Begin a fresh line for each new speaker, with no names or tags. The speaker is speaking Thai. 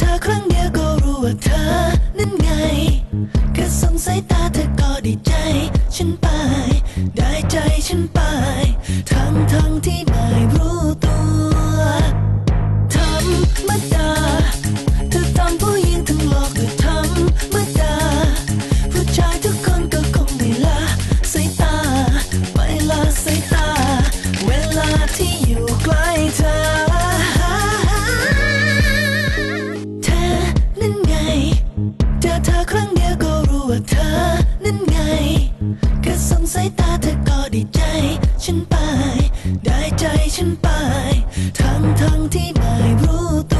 ธอครั้งเดียวก็รู้ว่าเธอนั้นไงแค่สงสายตาเธอก็ได้ใจ ฉันไป ได้ใจฉันไป ทั้งทั้งที่ไม่รู้ตัวธรรมดาเธอทำผู้หญิงทั้งโลกก็ธรรมดาผู้ชายทุกคนก็คงไม่ละสายตาไม่ละสายตา เวลาที่อยู่ใกล้เธอ อครั้งเดียวก็รู้ว่าเธอนั้นไงกระสงสายตาเธอก็ดีใจ ฉันไป ได้ใจฉันไป ทั้งทั้งที่ไม่รู้ตัว